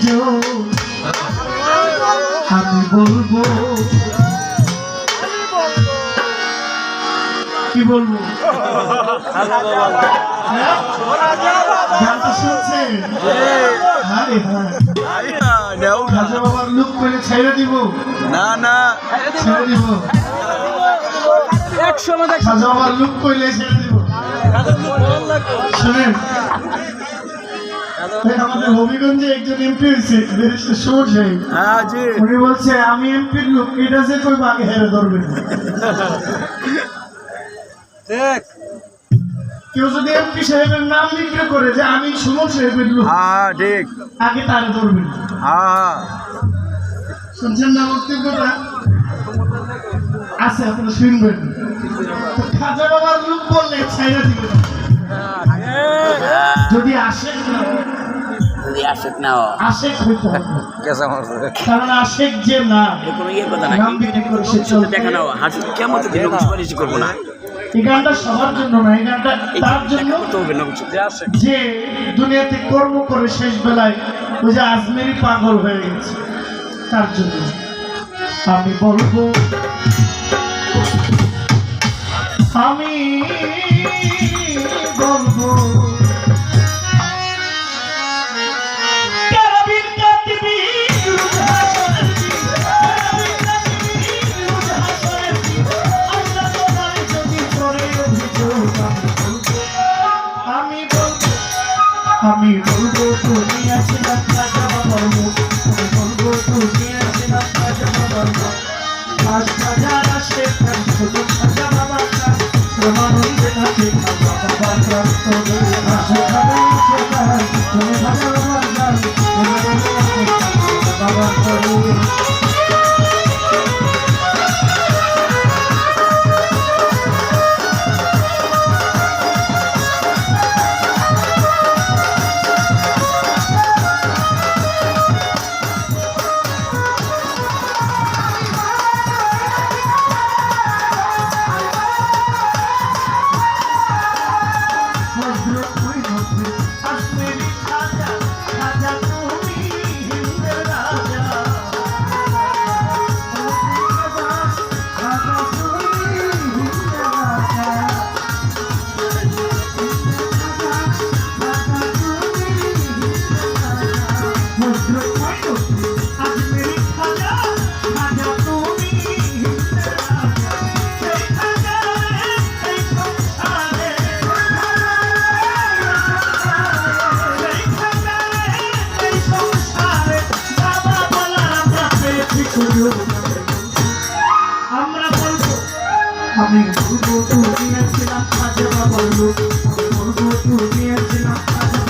প্রিয়জন আমি বলব। কি বলব? হ্যাঁ? হ্যাঁ বাবার লুক করে ছেড়ে দিব। না না। ছেড়ে দিব। খাজা বাবার লুক করলে ছেড়ে দিব। শুনেন? আমাদের হবিগঞ্জে একজন এমপি হয়েছে ব্যারিস্টার সুমন সাহেব। হ্যাঁ উনি বলছে আমি এমপির লোক এটা যে কই হেরে ঠিক কেউ যদি এমপি সাহেবের নাম বিক্রি করে যে আমি সুমন সাহেবের লোক হ্যাঁ ঠিক। আগে তারে ধরবেন। হ্যাঁ। শুনছেন না বক্তব্যটা? আছে আপনারা শুনবেন। তো খাজা বাবার লোক বললে ছাইরা দিবেন। যদি আসে যদি আসুক না। আশেক হইতে হবে। কেসা মারছে? কারণ আশেক যে না এটা কোনো ইয়ে কথা না নাম বিক্রি করে সে শুধু চলবে। দেখানো হাসি কেমন দিন সুপারিশ করব না? এই গানটা সবার জন্য না এই গানটা তার জন্য করতে হবে না বুঝছ যে দুনিয়াতে কর্ম করে শেষ বেলায় ওই যে আজমেরি পাগল হয়ে গেছে তার জন্য আমি বলব আমি বলব বাবার গান আমি বলব তুমি ছিলাম কাজে বাবার লোক আমি বলব তুমি ছিলাম কাজে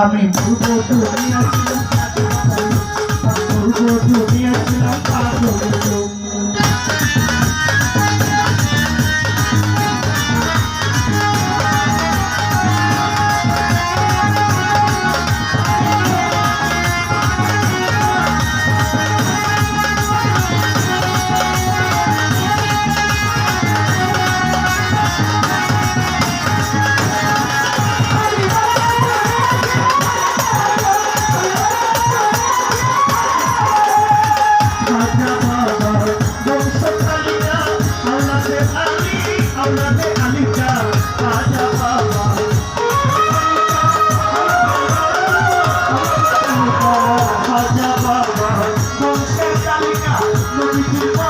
আমি বলব তুমি আছিলাম আমি বলব তুমি তালিকা নদীর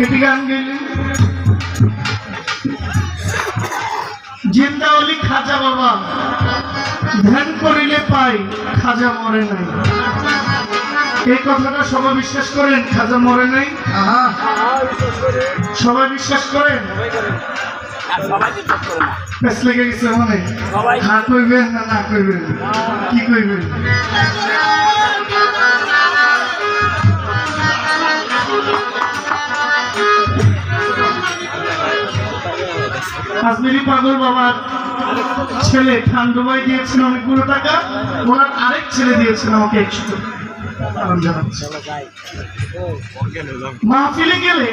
গেলে জিন্দাওয়ালি খাজা বাবা। ধ্যান করিলে পাই খাজা মরে নাই। এই কথাটা সবাই বিশ্বাস করেন খাজা মরে নাই? সবাই বিশ্বাস করেন? বেশ লেগে গেছে মনে। হ্যাঁ কইবেন না না কইবেন? কি কইবেন? আজমেরি পাগল বাবার ছেলে খান ঠান্ডুবাই দিয়েছেন অনেকগুলো টাকা ওনার আরেক ছেলে দিয়েছেন আমাকে একশো। মাহফিলে গেলে